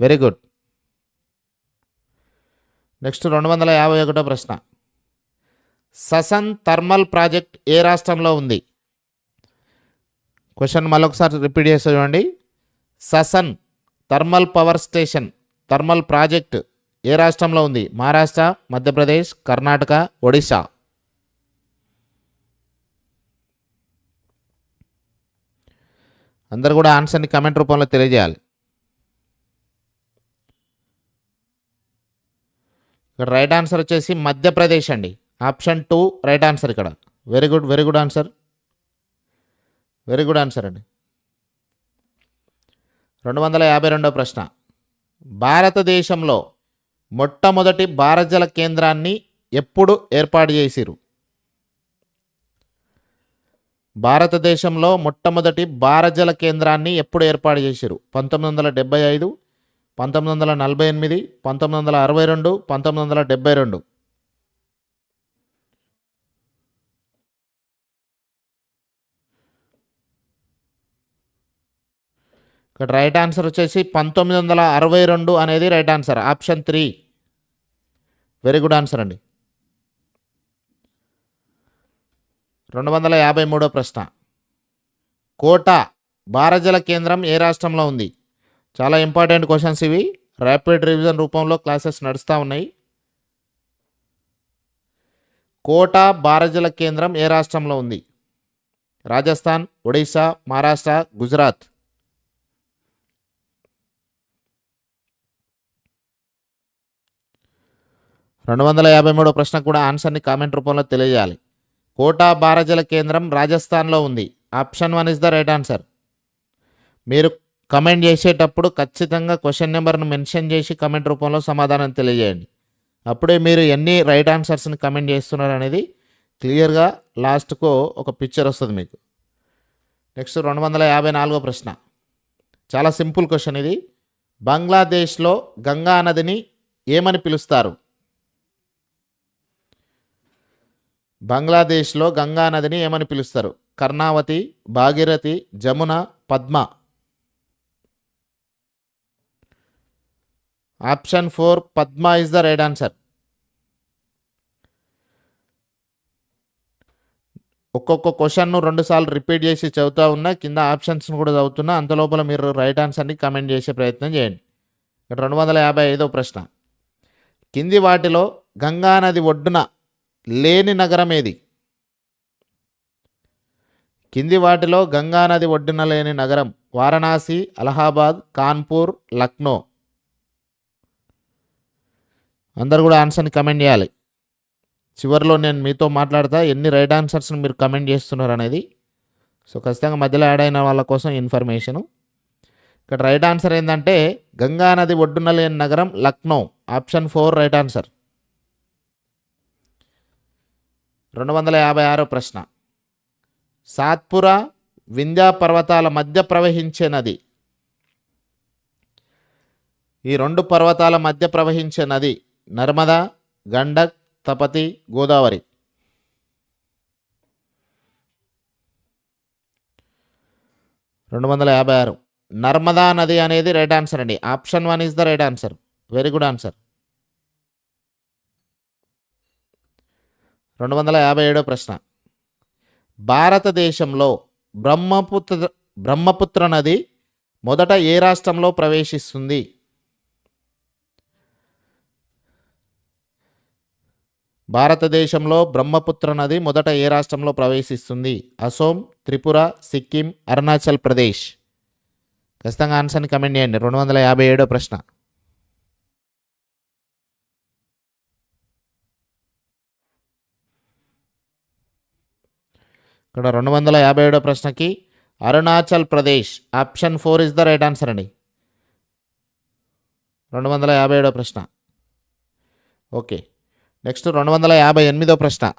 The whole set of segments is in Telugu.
Very good. నెక్స్ట్ రెండు వందల యాభై ఒకటో ప్రశ్న. ససన్ థర్మల్ ప్రాజెక్ట్ ఏ రాష్ట్రంలో ఉంది? క్వశ్చన్ మళ్ళొకసారి రిపీట్ చేసి చూడండి. Sasan thermal power station thermal project ఏ రాష్ట్రంలో ఉంది? మహారాష్ట్ర మధ్యప్రదేశ్ కర్ణాటక ఒడిశా. అందరు కూడా ఆన్సర్ని కమెంట్ రూపంలో తెలియజేయాలి. ఇక్కడ రైట్ ఆన్సర్ వచ్చేసి మధ్యప్రదేశ్ అండి. ఆప్షన్ టూ రైట్ ఆన్సర్ ఇక్కడ. Very good very good answer very good answer అండి. రెండు వందల యాభై రెండో ప్రశ్న. భారతదేశంలో మొట్టమొదటి భారజల కేంద్రాన్ని ఎప్పుడు ఏర్పాటు చేసిరు భారతదేశంలో మొట్టమొదటి భారజల కేంద్రాన్ని ఎప్పుడు ఏర్పాటు చేసిరు పంతొమ్మిది వందల డెబ్బై ఐదు పంతొమ్మిది వందల నలభై ఎనిమిది పంతొమ్మిది వందల అరవై రెండు పంతొమ్మిది వందల డెబ్బై రెండు. ఇక్కడ రైట్ ఆన్సర్ వచ్చేసి పంతొమ్మిది వందల అరవై రెండు అనేది right answer. Option three. Very good answer అండి. రెండు వందల యాభై మూడో ప్రశ్న. కోట భారజల కేంద్రం ఏ రాష్ట్రంలో ఉంది? చాలా ఇంపార్టెంట్ క్వశ్చన్స్ ఇవి. ర్యాపిడ్ రివిజన్ రూపంలో క్లాసెస్ నడుస్తూ ఉన్నాయి. కోట బారజల కేంద్రం ఏ రాష్ట్రంలో ఉంది? రాజస్థాన్ ఒడిశా మహారాష్ట్ర గుజరాత్. రెండు వందల యాభై మూడో ప్రశ్నకు కూడా ఆన్సర్ని కామెంట్ రూపంలో తెలియజేయాలి. కోటా బారజల కేంద్రం రాజస్థాన్లో ఉంది. Option one is the right answer మీరు కమెంట్ చేసేటప్పుడు ఖచ్చితంగా క్వశ్చన్ నెంబర్ను మెన్షన్ చేసి కమెంట్ రూపంలో సమాధానం తెలియజేయండి. అప్పుడే మీరు ఎన్ని రైట్ ఆన్సర్స్ని కమెంట్ చేస్తున్నారు అనేది క్లియర్గా లాస్ట్కు ఒక పిక్చర్ వస్తుంది మీకు. నెక్స్ట్ రెండు వందల యాభై నాలుగో ప్రశ్న. చాలా సింపుల్ క్వశ్చన్ ఇది. బంగ్లాదేశ్లో గంగా నదిని ఏమని పిలుస్తారు? బంగ్లాదేశ్లో గంగా నదిని ఏమని పిలుస్తారు? Karnavati Bhagirathi Jamuna Padma. Option four Padma is the right answer ఒక్కొక్క క్వశ్చన్ను రెండుసార్లు రిపీట్ చేసి చదువుతూ ఉన్నా కింద ఆప్షన్స్ను కూడా చదువుతున్నా అంతలోపల మీరు రైట్ ఆన్సర్ని కమెంట్ చేసే ప్రయత్నం చేయండి. రెండు వందల యాభై ఐదో ప్రశ్న. కింది వాటిలో గంగా నది ఒడ్డున లేని నగరం ఏది? కింది వాటిలో గంగా నది ఒడ్డున లేని నగరం వారణాసి అలహాబాద్ కాన్పూర్ లక్నో. అందరు కూడా ఆన్సర్ని కమెంట్ చేయాలి. చివరిలో నేను మీతో మాట్లాడతా ఎన్ని రైట్ ఆన్సర్స్ని మీరు కమెంట్ చేస్తున్నారు అనేది. సో ఖచ్చితంగా మధ్యలో యాడ్ అయిన వాళ్ళ కోసం ఇన్ఫర్మేషను ఇక్కడ రైట్ ఆన్సర్ ఏంటంటే గంగా నది ఒడ్డున లేని నగరం Lucknow. Option four right answer రెండు వందల యాభై ఆరో ప్రశ్న. సాత్పుర వింధ్యా పర్వతాల మధ్య ప్రవహించే నది. ఈ రెండు పర్వతాల మధ్య ప్రవహించే నది నర్మదా గండక్ తపతి గోదావరి. రెండు వందల యాభై ఆరు. నర్మదా నది అనేది రైట్ ఆన్సర్ అండి. Option one is the right answer. Very good answer. రెండు వందల యాభై ఏడో ప్రశ్న. భారతదేశంలో బ్రహ్మపుత్ర బ్రహ్మపుత్ర నది మొదట ఏ రాష్ట్రంలో ప్రవేశిస్తుంది? భారతదేశంలో బ్రహ్మపుత్ర నది మొదట ఏ రాష్ట్రంలో ప్రవేశిస్తుంది? అసోం త్రిపుర సిక్కిం అరుణాచల్ ప్రదేశ్. ఖచ్చితంగా ఆన్సర్ని కమెంట్ చేయండి. రెండు వందల యాభై ఏడో ప్రశ్న. ఇక్కడ రెండు వందల యాభై ఏడో ప్రశ్నకి Arunachal Pradesh option four is the right answer అండి. రెండు వందల యాభై ఏడో ప్రశ్న. ఓకే. నెక్స్ట్ రెండు వందల యాభై ఎనిమిదో ప్రశ్న.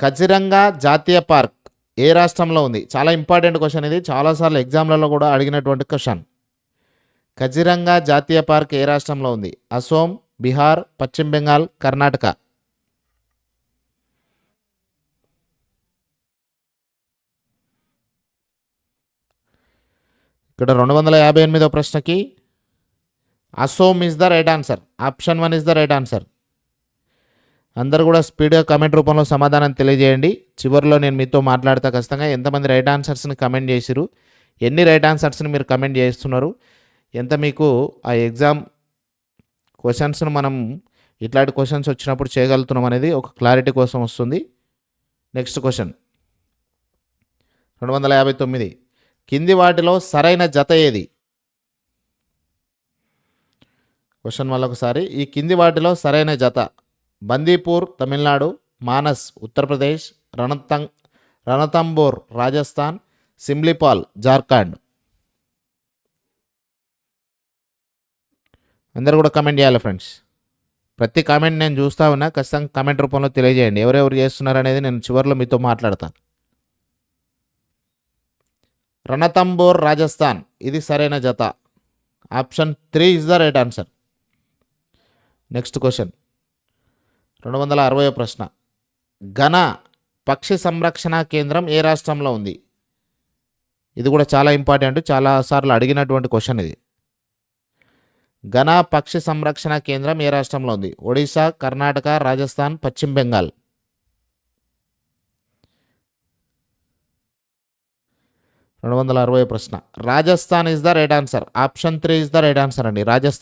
కజిరంగా జాతీయ పార్క్ ఏ రాష్ట్రంలో ఉంది? చాలా ఇంపార్టెంట్ క్వశ్చన్ ఇది. చాలాసార్లు ఎగ్జామ్లలో కూడా అడిగినటువంటి క్వశ్చన్. కజిరంగా జాతీయ పార్క్ ఏ రాష్ట్రంలో ఉంది? అసోం బీహార్ పశ్చిమ బెంగాల్ కర్ణాటక. ఇక్కడ రెండు వందల యాభై ఎనిమిదో ప్రశ్నకి Assam is the right answer. Option one is the right answer. అందరు కూడా స్పీడ్గా కమెంట్ రూపంలో సమాధానం తెలియజేయండి. చివరిలో నేను మీతో మాట్లాడతా ఖచ్చితంగా. ఎంతమంది రైట్ ఆన్సర్స్ని కమెంట్ చేసిరు ఎన్ని రైట్ ఆన్సర్స్ని మీరు కమెంట్ చేస్తున్నారు? ఎంత మీకు ఆ ఎగ్జామ్ క్వశ్చన్స్ను మనం ఇట్లాంటి క్వశ్చన్స్ వచ్చినప్పుడు చేయగలుగుతున్నాం అనేది ఒక క్లారిటీ కోసం వస్తుంది. Next question. రెండు వందల యాభై తొమ్మిది. కింది వాటిలో సరైన జత ఏది? క్వశ్చన్ వల్ల ఒకసారి ఈ కింది వాటిలో సరైన జత. బందీపూర్ తమిళనాడు మానస్ ఉత్తరప్రదేశ్ రణతంగ్ రణతంబోర్ రాజస్థాన్ సిమ్లిపాల్ జార్ఖండ్. అందరు కూడా కమెంట్ చేయాలి ఫ్రెండ్స్ ప్రతి కామెంట్ నేను చూస్తా ఉన్నా ఖచ్చితంగా కామెంట్ రూపంలో తెలియజేయండి. ఎవరెవరు చేస్తున్నారు అనేది నేను చివరిలో మీతో మాట్లాడతాను. రణతంబోర్ రాజస్థాన్. ఇది సరైన జత. Option three is the right answer next question. రెండు వందల అరవై ప్రశ్న. ఘన పక్షి సంరక్షణ కేంద్రం ఏ రాష్ట్రంలో ఉంది? ఇది కూడా చాలా ఇంపార్టెంట్ చాలాసార్లు అడిగినటువంటి క్వశ్చన్ ఇది. ఘన పక్షి సంరక్షణ కేంద్రం ఏ రాష్ట్రంలో ఉంది? ఒడిశా కర్ణాటక రాజస్థాన్ పశ్చిమ బెంగాల్. రెండు వందల అరవై ప్రశ్న. Rajasthan is the right answer option three is the right answer అండి. రాజస్థాన్